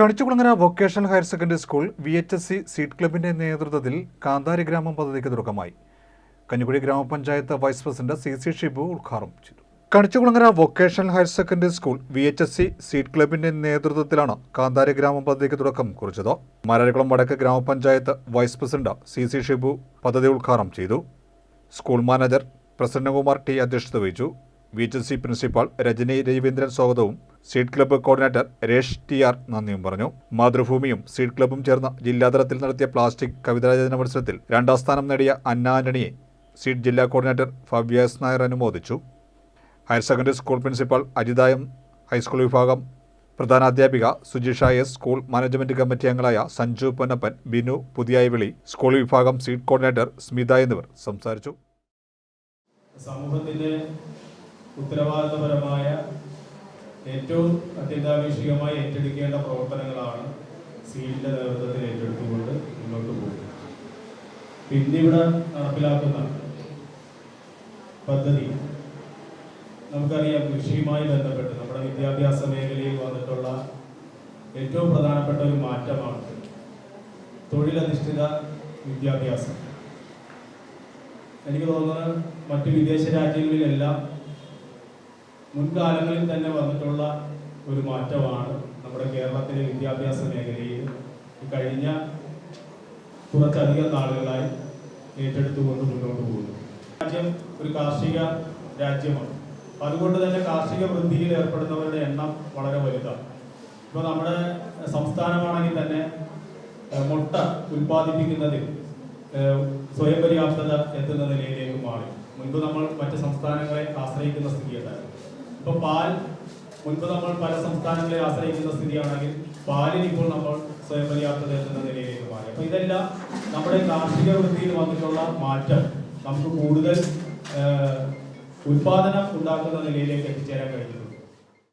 Kanichukulangara vocational higher secondary school V H S S seed ക്ലബിന്റെ നേതൃത്വത്തിൽ കാന്താരി ഗ്രാമം പദ്ധതിക്ക് തുടക്കമായി. കഞ്ഞിക്കുഴി ഗ്രാമപഞ്ചായത്ത് vice president C C Shibu ഉദ്ഘാടനം ചെയ്തു. Kanichukulangara vocational higher secondary school V H S S seed ക്ലബിന്റെ നേതൃത്വത്തിലാണ് കാന്താരി ഗ്രാമം പദ്ധതിക്ക് തുടക്കം കുറിച്ചത്. മാരാരിക്കുളം വടക്ക് ഗ്രാമപഞ്ചായത്ത് vice president C C Shibu പദ്ധതി ഉദ്ഘാടനം ചെയ്തു. സ്കൂൾ മാനേജർ പ്രസന്നകുമാർ ടി അധ്യക്ഷത വഹിച്ചു. വി പ്രിൻസിപ്പാൾ രജനി രവീന്ദ്രൻ സ്വാഗതവും. Seed club coordinator Resh T R നന്ദിയും പറഞ്ഞു. മാതൃഭൂമിയും സീഡ് ക്ലബ്ബും ചേർന്ന് ജില്ലാതലത്തിൽ നടത്തിയ പ്ലാസ്റ്റിക് കവിതാരചന മത്സരത്തിൽ രണ്ടാം സ്ഥാനം നേടിയ അന്ന ആന്റണിയെ സീഡ് ജില്ലാ കോർഡിനേറ്റർ ഫവ്യാസ് നായർ അനുമോദിച്ചു. ഹയർ സെക്കൻഡറി സ്കൂൾ പ്രിൻസിപ്പാൾ അജിതായം ഹൈസ്കൂൾ വിഭാഗം പ്രധാനാധ്യാപിക Sujisha S school management committee അംഗങ്ങളായ സഞ്ജു പൊന്നപ്പൻ ബിനു പുതിയായവിളി സ്കൂൾ വിഭാഗം സീഡ് കോർഡിനേറ്റർ സ്മിത എന്നിവർ സംസാരിച്ചു. സമൂഹത്തിന്റെ ഉത്തരവാദിത്തപരമായ ഏറ്റവും അത്യന്താപേക്ഷികമായി ഏറ്റെടുക്കേണ്ട പ്രവർത്തനങ്ങളാണ് സീലിന്റെ നേതൃത്വത്തിൽ ഏറ്റെടുത്തുകൊണ്ട് മുന്നോട്ട് പോകുന്നത്. പിന്നിവിടെ നടപ്പിലാക്കുന്ന പദ്ധതി നമുക്കറിയാം കൃഷിയുമായി ബന്ധപ്പെട്ട് നമ്മുടെ വിദ്യാഭ്യാസ മേഖലയിൽ വന്നിട്ടുള്ള ഏറ്റവും പ്രധാനപ്പെട്ട ഒരു മാറ്റമാണ് തൊഴിലധിഷ്ഠിത വിദ്യാഭ്യാസം. എനിക്ക് തോന്നുന്നത് മറ്റു വിദേശ രാജ്യങ്ങളിലെല്ലാം മുൻകാലങ്ങളിൽ തന്നെ വന്നിട്ടുള്ള ഒരു മാറ്റമാണ് നമ്മുടെ കേരളത്തിലെ വിദ്യാഭ്യാസ മേഖലയിൽ കഴിഞ്ഞ കുറച്ചധികം നാളുകളായി ഏറ്റെടുത്തുകൊണ്ട് മുന്നോട്ട് പോകുന്നു. രാജ്യം ഒരു കാർഷിക രാജ്യമാണ്. അതുകൊണ്ട് തന്നെ കാർഷിക വൃത്തിയിൽ ഏർപ്പെടുന്നവരുടെ എണ്ണം വളരെ വലുതാണ്. ഇപ്പോൾ നമ്മുടെ സംസ്ഥാനമാണെങ്കിൽ തന്നെ മുട്ട ഉൽപ്പാദിപ്പിക്കുന്നതിൽ സ്വയം പര്യാപ്തത എത്തുന്ന നിലയിലേക്ക് മാറി. മുൻപ് നമ്മൾ മറ്റ് സംസ്ഥാനങ്ങളെ ആശ്രയിക്കുന്ന സ്ഥിതിയുണ്ടായിരുന്നു ഇപ്പൊ പാൽ മുൻപ് നമ്മൾ പല സംസ്ഥാനങ്ങളെ ആശ്രയിക്കുന്ന സ്ഥിതിയാണെങ്കിൽ പാലിന് ഇപ്പോൾ നമ്മൾ സ്വയം പര്യാപ്തത എന്ന നിലയിലേക്ക് മാറി. അപ്പൊ ഇതെല്ലാം നമ്മുടെ കാർഷിക വൃത്തിയിൽ വന്നിട്ടുള്ള മാറ്റം. നമുക്ക് കൂടുതൽ ഉൽപാദനം ഉണ്ടാക്കുന്ന നിലയിലേക്ക് എത്തിച്ചേരാൻ കഴിഞ്ഞിട്ടുണ്ട്.